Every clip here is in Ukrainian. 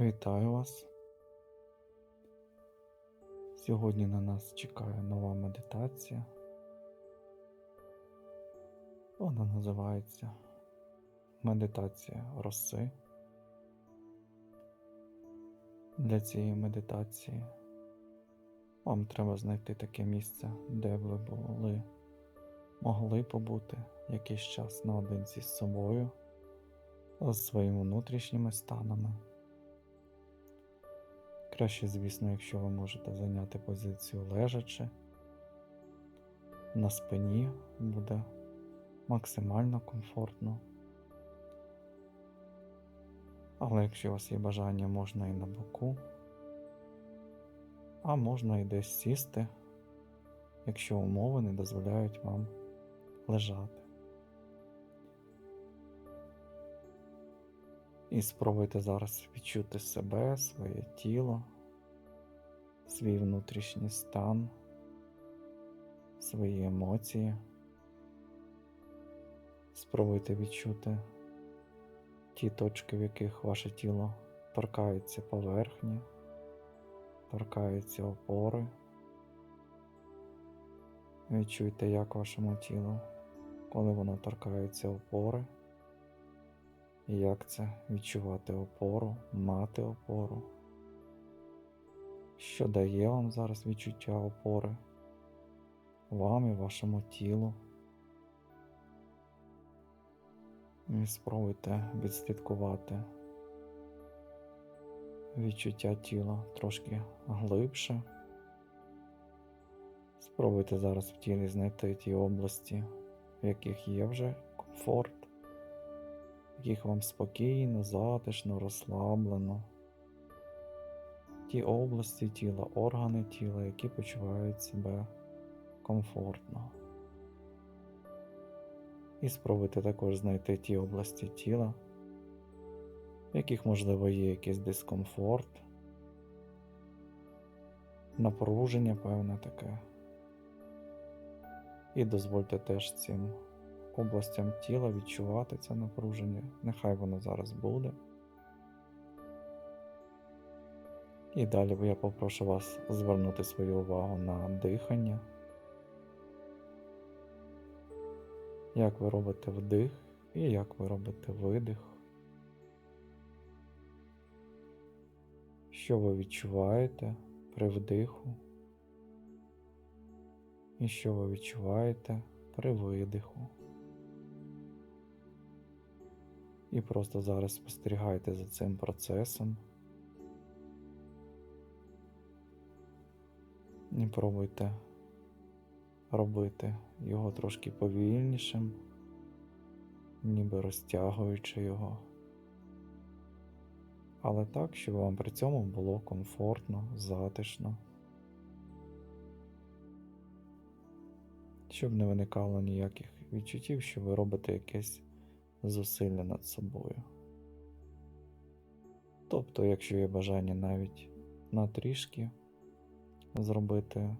Вітаю вас. Сьогодні на нас чекає нова медитація. Вона називається Медитація роси. Для цієї медитації вам треба знайти таке місце, де ви були, могли побути якийсь час наодинці з собою, з своїми внутрішніми станами. Краще, звісно, якщо ви можете зайняти позицію лежачи, на спині буде максимально комфортно. Але якщо у вас є бажання, можна і на боку, а можна і десь сісти, якщо умови не дозволяють вам лежати. І спробуйте зараз відчути себе, своє тіло, свій внутрішній стан, свої емоції. Спробуйте відчути ті точки, в яких ваше тіло торкається поверхні, торкається опори. Відчуйте, як вашому тілу, коли воно торкається опори. Як це відчувати опору, мати опору? Що дає вам зараз відчуття опори? Вам і вашому тілу? І спробуйте відслідкувати відчуття тіла трошки глибше. Спробуйте зараз в тілі знайти ті області, в яких є вже комфорт яких вам спокійно, затишно, розслаблено. Ті області тіла, органи тіла, які почувають себе комфортно. І спробуйте також знайти ті області тіла, в яких, можливо, є якийсь дискомфорт, напруження певне таке. І дозвольте теж цим областям тіла відчувати це напруження. Нехай воно зараз буде. І далі я попрошу вас звернути свою увагу на дихання. Як ви робите вдих і як ви робите видих. Що ви відчуваєте при вдиху? І що ви відчуваєте при видиху? І просто зараз спостерігайте за цим процесом. І пробуйте робити його трошки повільнішим, ніби розтягуючи його. Але так, щоб вам при цьому було комфортно, затишно, щоб не виникало ніяких відчуттів, що ви робите якесь зусилля над собою. Тобто, якщо є бажання навіть на трішки зробити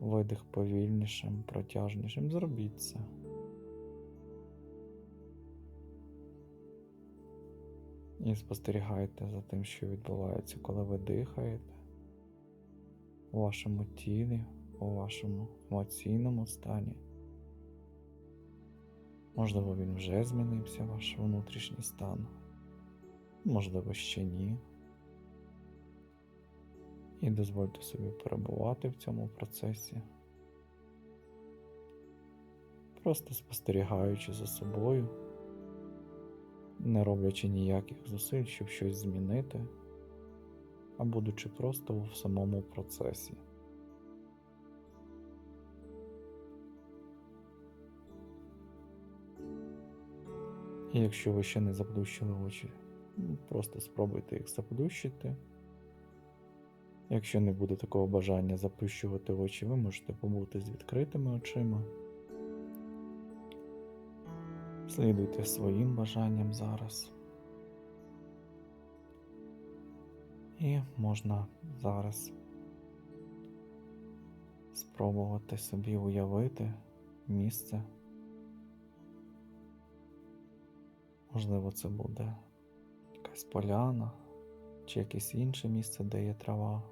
видих повільнішим, протяжнішим, зробіть це. І спостерігайте за тим, що відбувається, коли ви дихаєте у вашому тілі, у вашому емоційному стані. Можливо, він вже змінився, ваш внутрішній стан, можливо, ще ні. І дозвольте собі перебувати в цьому процесі, просто спостерігаючи за собою, не роблячи ніяких зусиль, щоб щось змінити, а будучи просто в самому процесі. І якщо ви ще не заплющили очі, просто спробуйте їх заплющити. Якщо не буде такого бажання заплющувати очі, ви можете побути з відкритими очима. Слідуйте своїм бажанням зараз. І можна зараз спробувати собі уявити місце. Можливо, це буде якась поляна, чи якесь інше місце, де є трава.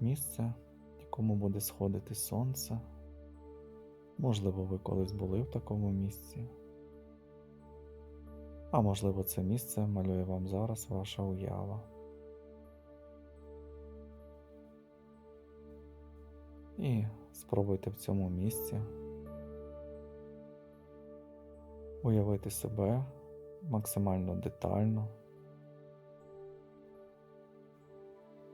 Місце, в якому буде сходити сонце. Можливо, ви колись були в такому місці. А можливо, це місце малює вам зараз ваша уява. І спробуйте в цьому місці уявити себе максимально детально,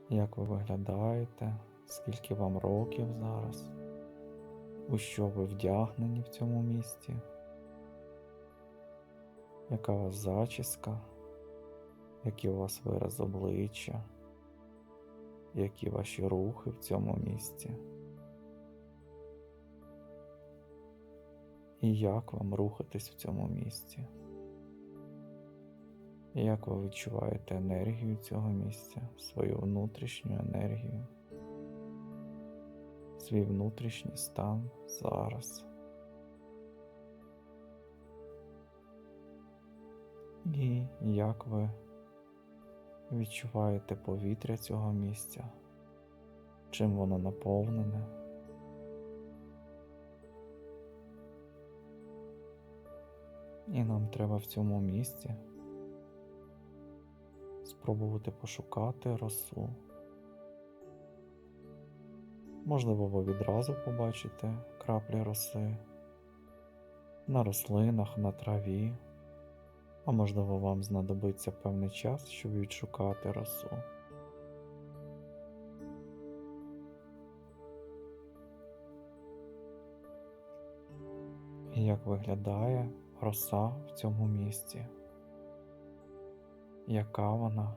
як ви виглядаєте, скільки вам років зараз, у що ви вдягнені в цьому місці, яка у вас зачіска, який у вас вираз обличчя, які ваші рухи в цьому місці. І як вам рухатись в цьому місці? Як ви відчуваєте енергію цього місця, свою внутрішню енергію, свій внутрішній стан зараз? І як ви відчуваєте повітря цього місця, чим воно наповнене? І нам треба в цьому місці спробувати пошукати росу. Можливо, ви відразу побачите краплі роси на рослинах, на траві, а можливо, вам знадобиться певний час, щоб відшукати росу. І як виглядає роса в цьому місці. Яка вона?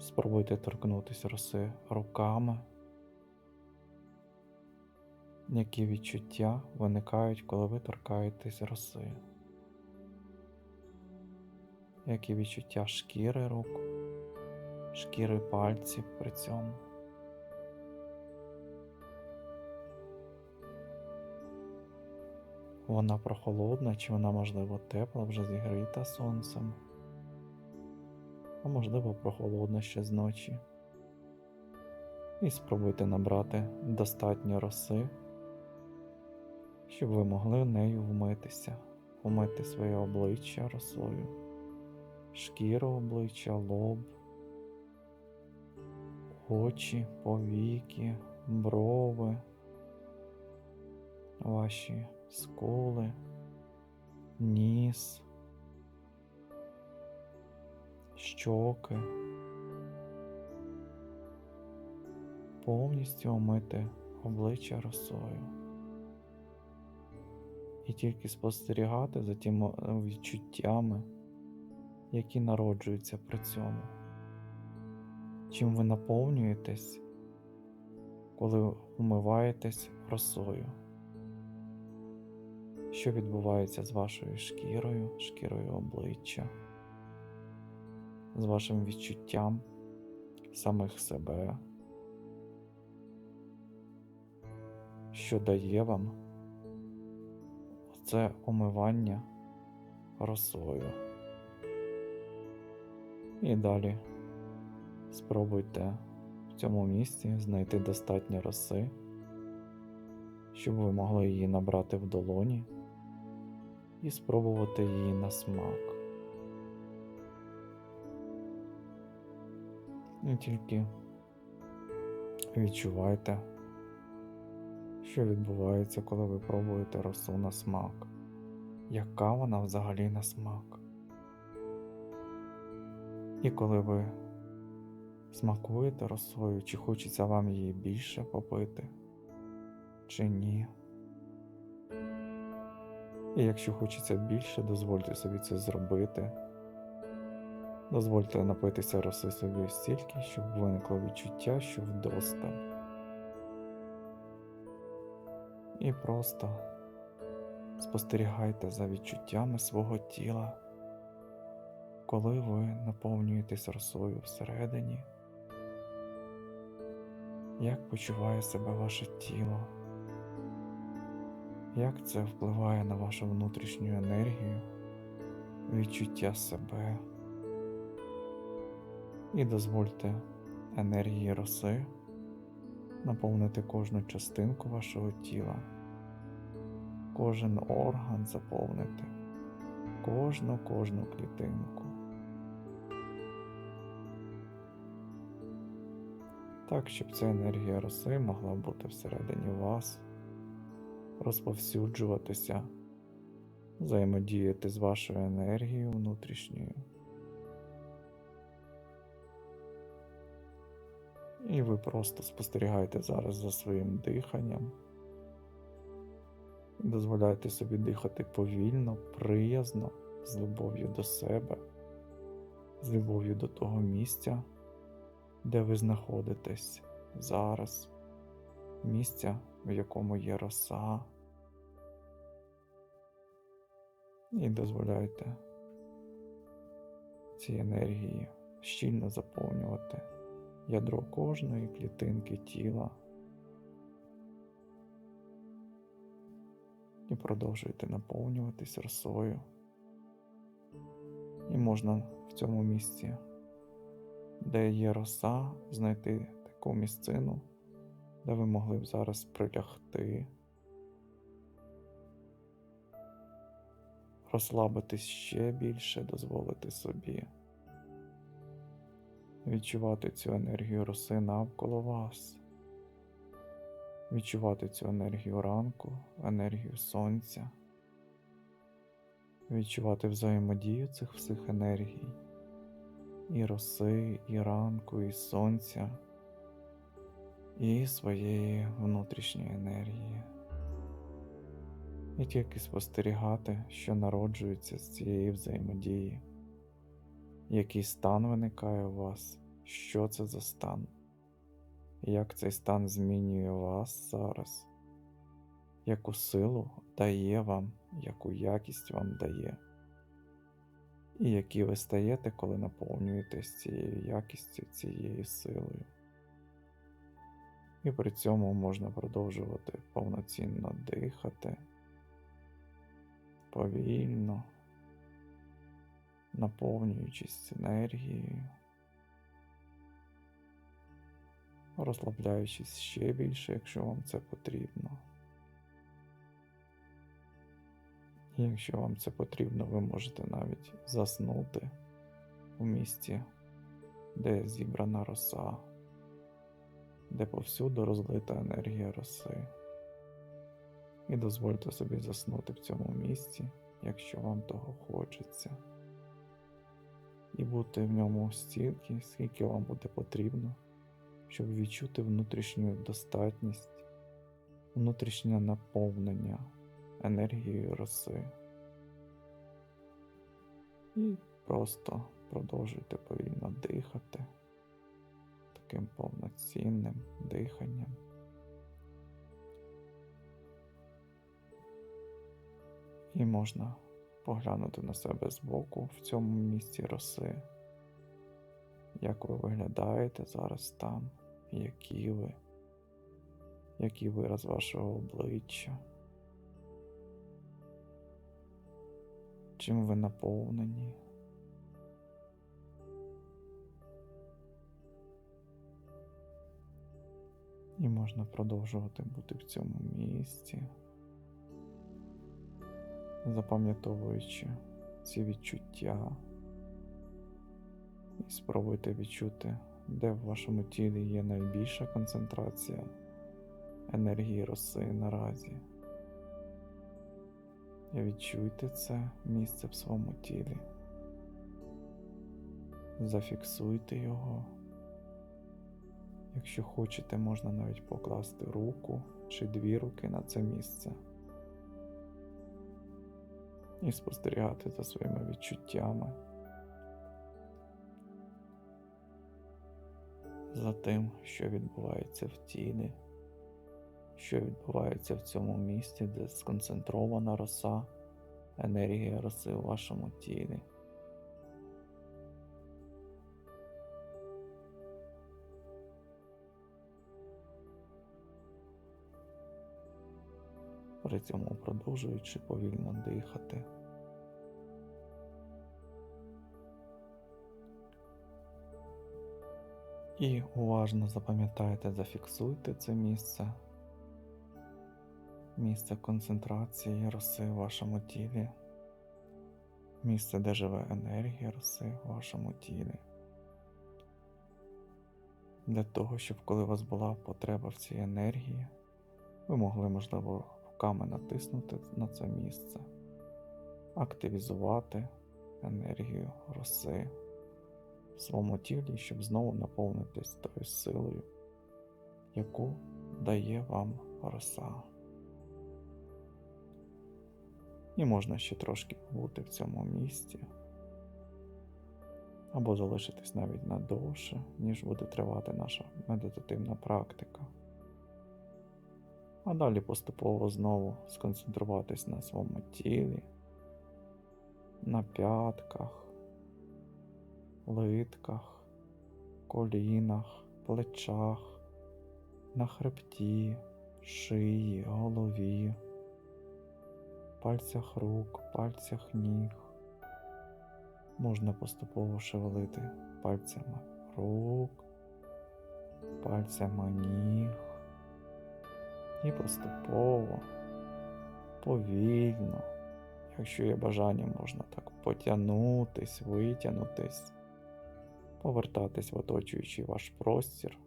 Спробуйте торкнутися роси руками. Які відчуття виникають, коли ви торкаєтесь роси? Які відчуття шкіри рук, шкіри пальців при цьому? Вона прохолодна, чи вона, можливо, тепла, вже зігріта сонцем, а можливо, прохолодна ще з ночі. І спробуйте набрати достатньо роси, щоб ви могли нею вмитися, вмити своє обличчя росою, шкіру обличчя, лоб, очі, повіки, брови, ваші скули, ніс, щоки, повністю омити обличчя росою. І тільки спостерігати за тими відчуттями, які народжуються при цьому. Чим ви наповнюєтесь, коли умиваєтесь росою що відбувається з вашою шкірою, шкірою обличчя, з вашим відчуттям самих себе, що дає вам це омивання росою. І далі спробуйте в цьому місці знайти достатньо роси, щоб ви могли її набрати в долоні і спробувати її на смак. І тільки відчувайте, що відбувається, коли ви пробуєте росу на смак, яка вона взагалі на смак. І коли ви смакуєте росою, чи хочеться вам її більше попити, чи ні. І якщо хочеться більше, дозвольте собі це зробити. Дозвольте напитися роси собі стільки, щоб виникло відчуття, що вдосталь. І просто спостерігайте за відчуттями свого тіла, коли ви наповнюєтесь росою всередині, як почуває себе ваше тіло як це впливає на вашу внутрішню енергію, відчуття себе, І дозвольте енергії роси наповнити кожну частинку вашого тіла, кожен орган заповнити, кожну кожну клітинку. Так, щоб ця енергія роси могла бути всередині вас, розповсюджуватися, взаємодіяти з вашою енергією внутрішньою. І ви просто спостерігаєте зараз за своїм диханням. Дозволяйте собі дихати повільно, приязно, з любов'ю до себе, з любов'ю до того місця, де ви знаходитесь зараз, місця, в якому є роса. І дозволяйте цій енергії щільно заповнювати ядро кожної клітинки тіла. І продовжуйте наповнюватись росою. І можна в цьому місці, де є роса, знайти таку місцину, де ви могли б зараз прилягти, розслабитись ще більше, дозволити собі відчувати цю енергію роси навколо вас, відчувати цю енергію ранку, енергію сонця, відчувати взаємодію цих всіх енергій, і роси, і ранку, і сонця, і своєї внутрішньої енергії. І тільки спостерігати, що народжується з цієї взаємодії який стан виникає у вас, що це за стан, як цей стан змінює вас зараз, яку силу дає вам, яку якість вам дає, і які ви стаєте, коли наповнюєтесь цією якістю, цією силою. І при цьому можна продовжувати повноцінно дихати. Повільно наповнюючись енергією, розслабляючись ще більше, якщо вам це потрібно. І якщо вам це потрібно, ви можете навіть заснути у місці, де зібрана роса, де повсюду розлита енергія роси. І дозвольте собі заснути в цьому місці, якщо вам того хочеться і бути в ньому стільки, скільки вам буде потрібно, щоб відчути внутрішню достатність, внутрішнє наповнення енергією роси. І просто продовжуйте повільно дихати таким повноцінним диханням. І можна поглянути на себе збоку в цьому місці роси, як ви виглядаєте зараз там, які ви, який вираз вашого обличчя, чим ви наповнені. І можна продовжувати бути в цьому місці запам'ятовуючи ці відчуття, і спробуйте відчути, де в вашому тілі є найбільша концентрація енергії роси наразі. І відчуйте це місце в своєму тілі. Зафіксуйте його. Якщо хочете, можна навіть покласти руку чи дві руки на це місце. І спостерігати за своїми відчуттями, за тим, що відбувається в тілі, що відбувається в цьому місці, де сконцентрована роса, енергія роси у вашому тілі. При цьому продовжуючи повільно дихати. І уважно запам'ятайте, зафіксуйте це місце, місце концентрації роси в вашому тілі, місце, де живе енергія роси в вашому тілі. Для того, щоб коли у вас була потреба в цій енергії, ви могли, можливо, руками натиснути на це місце, активізувати енергію роси в своєму тілі, щоб знову наповнитись тою силою, яку дає вам роса. І можна ще трошки побути в цьому місці, або залишитись навіть надовше, ніж буде тривати наша медитативна практика. А далі поступово знову сконцентруватись на своєму тілі, на п'ятках, литках, колінах, плечах, на хребті, шиї, голові, пальцях рук, пальцях ніг. Можна поступово шевелити пальцями рук, пальцями ніг. І поступово, повільно, якщо є бажання, можна так потягнутись, витягнутись, повертатись в оточуючий ваш простір,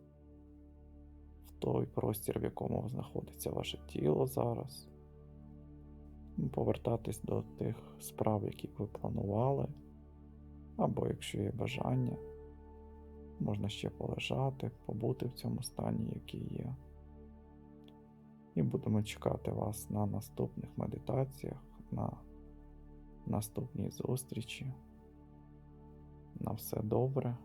в той простір, в якому знаходиться ваше тіло зараз, повертатись до тих справ, які ви планували, або якщо є бажання, можна ще полежати, побути в цьому стані, який є. І будемо чекати вас на наступних медитаціях, на наступній зустрічі. На все добре.